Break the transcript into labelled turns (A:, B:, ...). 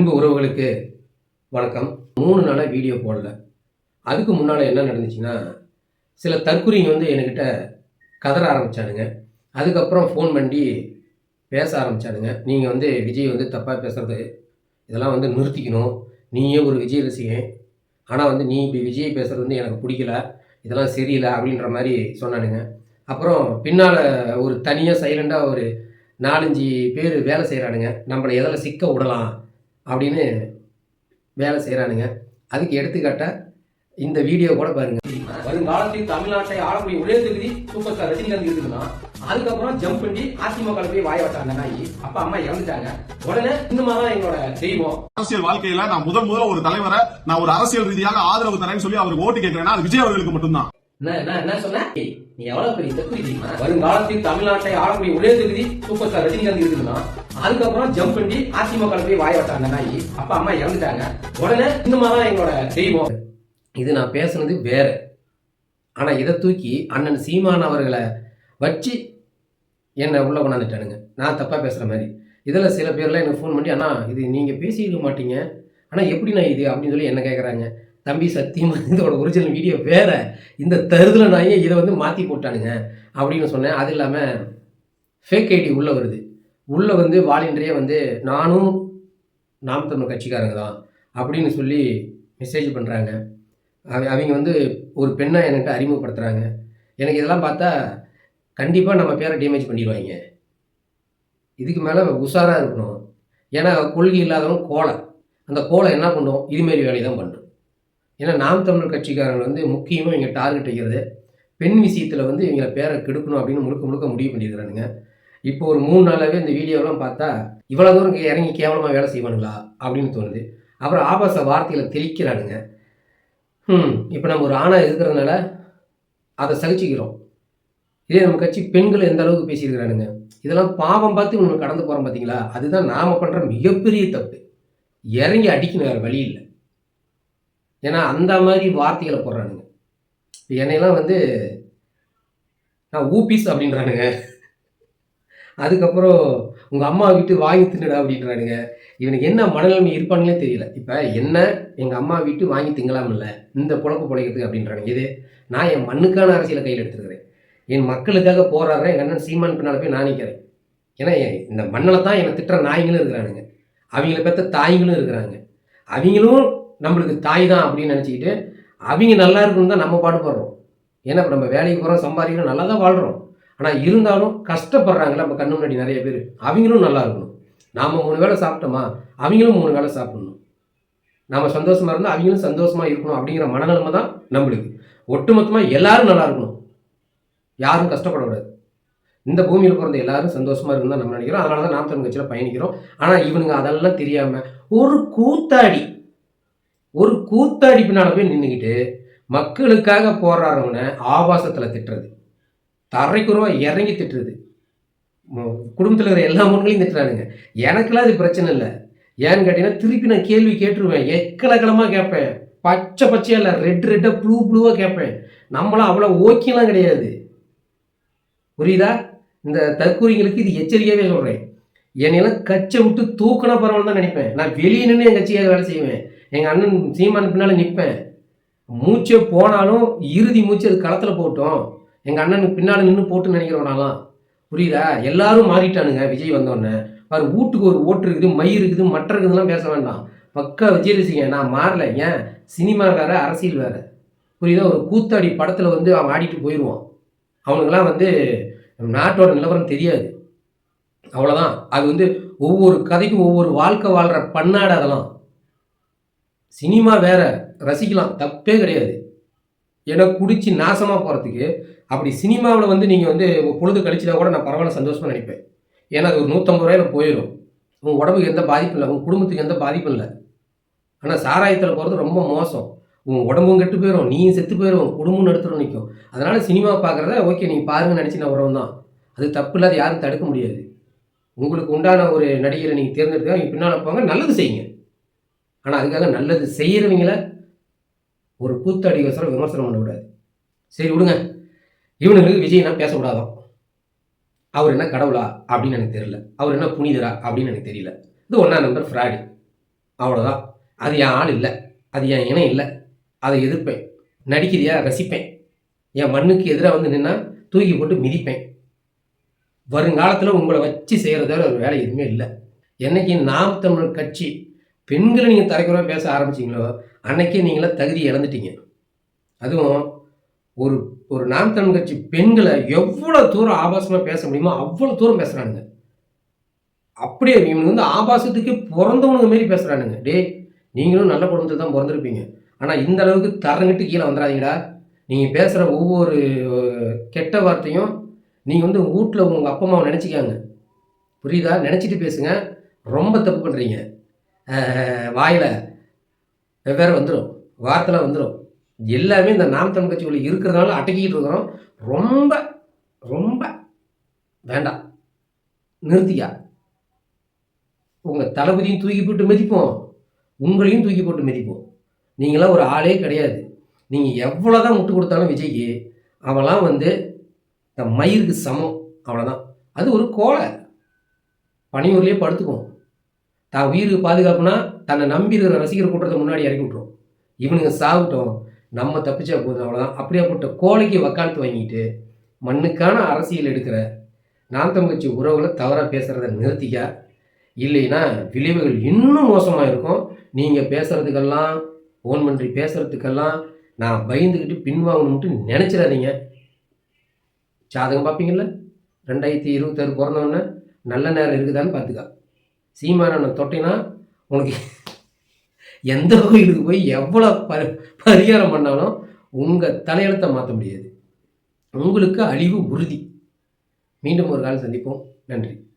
A: அன்பு உறவுகளுக்கு வணக்கம். மூணு நாளாக வீடியோ போடல. அதுக்கு முன்னால் என்ன நடந்துச்சுன்னா சில தற்குறிங்க வந்து என்கிட்ட கதற ஆரம்பிச்சானுங்க. அதுக்கப்புறம் ஃபோன் பண்ணி பேச ஆரம்பிச்சானுங்க. நீங்கள் வந்து விஜய் வந்து தப்பாக பேசுகிறது இதெல்லாம் வந்து நிறுத்திக்கணும். நீயே ஒரு விஜய் ரசிகன் ஆனால் வந்து நீ இப்படி விஜய் பேசுகிறது வந்து எனக்கு பிடிக்கல. இதெல்லாம் சரியில்லை அப்படின்ற மாதிரி சொன்னானுங்க. அப்புறம் பின்னால் ஒரு தனியாக சைலண்டாக ஒரு நாலஞ்சு பேர் வேலை செய்கிறானுங்க நம்மளை எதில் சிக்க விடலாம்? அப்படின்னு வேலை செய்கிறானுங்க அதுக்கு எடுத்துக்காட்ட இந்த வீடியோ கூட பாருங்க. வருங்காலத்தில் தமிழ்நாட்டை ஆளக்கூடிய ஒரே தொகுதி சூப்பர் ஸ்டார் ரஜினிகாந்த் இருக்குதுன்னா அதுக்கப்புறம் ஜம்ப் பண்ணி அதிமுக போய் வாய வச்சாங்க நாய் அப்பா அம்மா இறந்துட்டாங்க. உடனே இன்னுமா தான் எங்களோட தெய்வம்.
B: அரசியல் வாழ்க்கையில நான் முதல் முதல்ல ஒரு தலைவரை நான் ஒரு அரசியல் ரீதியாக ஆதரவு தரேன்னு சொல்லி அவருக்கு ஓட்டு கேட்கிறேன்னா அது விஜய் அவர்களுக்கு மட்டும்தான்.
A: என்ன என்ன என்ன சொன்ன? ஏய், நீ எவ்வளவு பெரிய தப்பு தெரியுமா வருங்காலத்தில் தமிழ்நாட்டை ஆளக்கூடிய ஒரே தொகுதி சூப்பர் ஸ்டார் ரஜினிகாந்த் இருக்குதுன்னா அதுக்கப்புறம் ஜம்ப் பண்ணி அதிமுக போய் வாய வச்சாங்க நாய். அப்பா அம்மா இறந்துட்டாங்க. உடனே இன்னுமா தான் எங்களோட தெய்வம். இது நான் பேசுனது வேற. ஆனா இதை தூக்கி அண்ணன் சீமான் அவர்களை வச்சு என்னை உள்ளே கொண்டாந்துட்டானுங்க. நான் தப்பாக பேசுகிற மாதிரி. இதில் சில பேர்லாம் எனக்கு ஃபோன் பண்ணி அண்ணா இது நீங்கள் பேசியிருக்க மாட்டீங்க. ஆனால் எப்படி நான் இது? அப்படின்னு சொல்லி என்ன கேட்குறாங்க தம்பி சத்தியம் இதோட ஒரிஜினல் வீடியோ வேறு. இந்த தருதல நாயே இதை வந்து மாற்றி போட்டானுங்க அப்படின்னு சொன்னேன். அது இல்லாமல் ஃபேக் ஐடி உள்ளே வருது. உள்ளே வந்து வாலின்றே வந்து நானும் நாம் தமிழ் கட்சிக்காரங்க தான் அப்படின்னு சொல்லி மெசேஜ் பண்ணுறாங்க அவங்க வந்து ஒரு பெண்ணை எனக்கு அறிமுகப்படுத்துகிறாங்க எனக்கு இதெல்லாம் பார்த்தா கண்டிப்பாக நம்ம பேரை டேமேஜ் பண்ணிடுவாங்க. இதுக்கு மேலே உஷாராக இருக்கணும். ஏன்னா கொள்கை இல்லாதவன் கோலை அந்த கோலை என்ன பண்ணுவோம் இதுமாரி வேலையை தான் பண்ணுறோம் ஏன்னா நாம் தமிழர் கட்சிக்காரங்க வந்து முக்கியமாக இவங்க டார்கெட் வைக்கிறது. பெண் விஷயத்தில் வந்து இவங்களை பேரை கெடுக்கணும் அப்படின்னு முழுக்க முழுக்க முடிவு பண்ணியிருக்கிறானுங்க. இப்போ ஒரு மூணு நாளாகவே இந்த வீடியோலாம் பார்த்தா இவ்வளோ தூரம் இறங்கி கேவலமாக வேலை செய்வானுங்களா? அப்படின்னு தோணுது. அப்புறம் ஆபாச வார்த்தைகளை தெளிக்கிறானுங்க. ம் இப்போ நம்ம ஒரு ஆணாக இருக்கிறதுனால அதை சகிச்சுக்கிறோம். இதே நம்ம கட்சி பெண்கள் எந்த அளவுக்கு பேசியிருக்கிறானுங்க? இதெல்லாம் பாவம் பார்த்து நம்ம கடந்து போகிறோம் பார்த்தீங்களா அதுதான் நாம் பண்ணுற மிகப்பெரிய தப்பு. இறங்கி அடிக்கணும் வேறு வழி இல்லை. ஏன்னா அந்த மாதிரி வார்த்தைகளை போடுறானுங்க. இப்போ என்னையெல்லாம் வந்து நான் ஊபிஸ் அப்படின்றானுங்க. அதுக்கப்புறம் உங்கள் அம்மா வீட்டு வாங்கி தின்னுடா அப்படின்றானுங்க. இவனுக்கு என்ன மனநிலைமை இருப்பானுங்களே தெரியல. இப்போ என்ன எங்கள் அம்மா வீட்டு வாங்கி திங்கலாம்ல இந்த பொழப்பு பிழைக்கிறதுக்கு அப்படின்றானுங்க. இது நான் என் மண்ணுக்கான அரசியலை கையில் எடுத்துருக்கிறேன். என் மக்களுக்காக போராடுறேன் எங்கள் அண்ணன் சீமான் பின்னால் போய் நான் நிற்கிறேன் ஏன்னா என் இந்த மண்ணில் தான் என்னை திட்டுற நாய்களும் இருக்கிறானுங்க. அவங்கள பெற்ற தாய்களும் இருக்கிறாங்க. அவங்களும் நம்மளுக்கு தாய் தான் அப்படின்னு நினச்சிக்கிட்டு அவங்க நல்லா இருக்குன்னு தான் நம்ம பாடுபடுறோம். ஏன்னா இப்போ நம்ம வேலைக்கு போகிறோம் சம்பாதிக்கிறோம் நல்லா தான் வாழ்கிறோம் ஆனால் இருந்தாலும் கஷ்டப்படுறாங்களே நம்ம கண்ணு முன்னாடி நிறைய பேர். அவங்களும் நல்லா இருக்கணும். நாம் மூணு வேளை சாப்பிட்டோமா? அவங்களும் மூணு வேளை சாப்பிடணும். நாம் சந்தோஷமாக இருந்தால் அவங்களும் சந்தோஷமாக இருக்கணும் அப்படிங்கிற மனநிலைமை தான் நம்மளுக்கு. ஒட்டுமொத்தமாக எல்லாரும் நல்லா இருக்கணும். யாரும் கஷ்டப்படக்கூடாது. இந்த பூமியில் பிறந்த எல்லாரும் சந்தோஷமாக இருக்குன்னு தான் நம்ம நினைக்கிறோம். அதனால தான் நாம் தமிழ் கட்சியில் பயணிக்கிறோம். ஆனால் இவனுங்க அதெல்லாம் தெரியாமல் ஒரு கூத்தாடி ஒரு கூத்தாடி பின்னால் போய் நின்றுக்கிட்டு மக்களுக்காக போராடுறவனை ஆபாசத்தில் திட்டுறது. தரைக்குறவா இறங்கி திட்டுறது. குடும்பத்தில் இருக்கிற எல்லா முன்களையும் திட்டுறானுங்க. எனக்கெல்லாம் அது பிரச்சனை இல்லை. ஏன்னு கேட்டீங்கன்னா திருப்பி நான் கேள்வி கேட்டுருவேன். எக்கலக்கலமாக கேட்பேன். பச்சை பச்சையாக இல்லை ரெட் ரெட்டாக ப்ளூ ப்ளூவாக கேட்பேன். நம்மளாம் அவ்வளோ ஓகேலாம் கிடையாது. புரியுதா? இந்த தற்கூரிங்களுக்கு இது எச்சரிக்கையாகவே சொல்கிறேன் என்னையெல்லாம் கச்சை விட்டு தூக்கினா பரவாயில்ல தான் நினைப்பேன். நான் வெளியே நின்று என் கட்சியாக வேலை செய்வேன். எங்கள் அண்ணன் சீமான் பின்னால் நிற்பேன் மூச்சே போனாலும் இறுதி மூச்சு அது களத்தில் போட்டோம் எங்கள் அண்ணனுக்கு பின்னால் நின்று போட்டு நினைக்கிறவனாலாம் புரியுதா? எல்லாரும் மாறிட்டானுங்க விஜய் வந்தோடனே. அவர் வீட்டுக்கு ஒரு ஓட்டு இருக்குது மயிர் இருக்குது மற்ற இருக்குதுலாம் பேச வேண்டாம். பக்கா விஜய் ரசிங்க நான் மாறல. ஏன்? சினிமா வேற அரசியல் வேறு. புரியுதா? ஒரு கூத்தாடி படத்தில் வந்து அவன் ஆடிட்டு போயிடுவான் அவனுக்கெல்லாம் வந்து நாட்டோட நிலவரம் தெரியாது. அவ்வளோதான் அது வந்து ஒவ்வொரு கதைக்கும் ஒவ்வொரு வாழ்க்கை வாழ்கிற பண்ணாடு அதெல்லாம். சினிமா வேற ரசிக்கலாம். தப்பே கிடையாது. ஏன்னா குடிச்சு நாசமாக போகிறதுக்கு அப்படி சினிமாவில் வந்து நீங்கள் வந்து உங்கள் பொழுது கழிச்சுனா கூட நான் பரவாயில்ல சந்தோஷமாக நினைப்பேன் ஏன்னா அது ஒரு நூற்றம்பது ரூபாயில போயிடும். உங்கள் உடம்புக்கு எந்த பாதிப்பும் இல்லை உங்கள் குடும்பத்துக்கு எந்த பாதிப்பும் இல்லை. ஆனால் சாராயத்தில் போகிறது ரொம்ப மோசம். உன் உடம்பும் கெட்டு போயிடும் நீயும் செத்து போயிடும் குடும்பம் நடத்துகிற நிற்கும் அதனால் சினிமா பார்க்குறத ஓகே நீங்கள் பாருங்க நினச்சி நான் உறவு தான். அது தப்பு இல்லாத யாரும் தடுக்க முடியாது. உங்களுக்கு உண்டான ஒரு நடிகரை நீங்கள் தேர்ந்தெடுத்து நீங்கள் பின்னால் போங்க நல்லது செய்யுங்க. ஆனால் அதுக்காக நல்லது செய்கிறவங்கள ஒரு கூத்தாடிக்கோசரம் விமர்சனம் பண்ணக்கூடாது சரி விடுங்க. இவனுங்களுக்கு விஜய்னா பேசக்கூடாதான்? அவர் என்ன கடவுளா? அப்படின்னு எனக்கு தெரியல. அவர் என்ன புனிதரா? அப்படின்னு எனக்கு தெரியல. இது ஒன்றா நம்பர் ஃப்ராடு அவ்வளோதான் அது என் ஆள் இல்லை. அது என் இனம் இல்லை. அதை எதிர்ப்பேன். நடிக்கிறியா? ரசிப்பேன். என் மண்ணுக்கு எதிராக வந்து நின்னா தூக்கி போட்டு மிதிப்பேன். வருங்காலத்தில் உங்களை வச்சு செய்கிறத ஒரு வேலை எதுவுமே இல்லை. என்னைக்கு நாம் தமிழர் கட்சி பெண்களை நீங்கள் தரைக்குறவா பேச ஆரம்பிச்சிங்களோ அன்னைக்கே நீங்களாம் தகுதி இழந்துட்டீங்க. அதுவும் ஒரு ஒரு நாம் தமிழ் கட்சி பெண்களை எவ்வளோ தூரம் ஆபாசமாக பேச முடியுமோ அவ்வளோ தூரம் பேசுகிறானுங்க அப்படியே இவங்க வந்து ஆபாசத்துக்கு பிறந்தவனுங்க மாரி பேசுகிறானுங்க டேய் நீங்களும் நல்ல குடும்பத்தில் தான் பிறந்திருப்பீங்க. ஆனால் இந்த அளவுக்கு தரங்கிட்டு கீழே வந்துடாதீங்கடா நீங்கள் பேசுகிற ஒவ்வொரு கெட்ட வார்த்தையும் நீங்கள் வந்து வீட்டில் உங்கள் அப்பா அம்மாவை நினச்சிக்காங்க. புரியுதா? நினச்சிட்டு பேசுங்க. ரொம்ப தப்பு பண்ணுறீங்க வாயில் வெவ்வேறு வந்துடும் வாரத்தில் வந்துடும் எல்லாமே இந்த நாம் தமிழ் கட்சிக்குள்ள இருக்கிறதுனால அடக்கிக்கிட்டு இருக்கிறோம். ரொம்ப ரொம்ப வேண்டாம். நிறுத்தியா? உங்கள் தளபதியும் தூக்கி போட்டு மிதிப்போம். உங்களையும் தூக்கி போட்டு மிதிப்போம். நீங்களாம் ஒரு ஆளே கிடையாது. நீங்கள் எவ்வளோ தான் முட்டு கொடுத்தாலும் விஜய்க்கு அவெல்லாம் வந்து இந்த மயிருக்கு சமம். அவ்வளோதான் அது ஒரு கோலை பனியூர்லேயே படுத்துக்கும் தான் உயிருக்கு பாதுகாப்புனா தன்னை நம்பி இருக்கிற ரசிகர் கூட்டத்தை முன்னாடி இறக்கி விட்ரும் இவனுங்க சாகட்டும் நம்ம தப்பிச்சா போதும் அவ்வளோதான் அப்படியாப்பட்ட கோழைக்கு வக்காலத்து வாங்கிட்டு மண்ணுக்கான அரசியல் எடுக்கிற நான் தங்கச்சி கட்சி உறவுகளை தவறாக பேசுகிறத நிறுத்திக்கா இல்லைன்னா விளைவுகள் இன்னும் மோசமாக இருக்கும். நீங்கள் பேசுகிறதுக்கெல்லாம் ஃபோன் பண்ணி பேசுகிறதுக்கெல்லாம் நான் பயந்துக்கிட்டு பின்வாங்கணும்ட்டு நினச்சிடாதீங்க. ஜாதகம் பார்ப்பீங்கள்ல ரெண்டாயிரத்தி இருபத்தாறு பிறந்தவொடனே நல்ல நேரம் இருக்குதான்னு பார்த்துக்கா. சீமானனை தொட்டினா உனக்கு எந்த கோயிலுக்கு போய் எவ்வளோ ப பரிகாரம் பண்ணாலும் உங்கள் தலையெழுத்தை மாற்ற முடியாது. உங்களுக்கு அழிவு உறுதி. மீண்டும் ஒரு காலம் சந்திப்போம். நன்றி.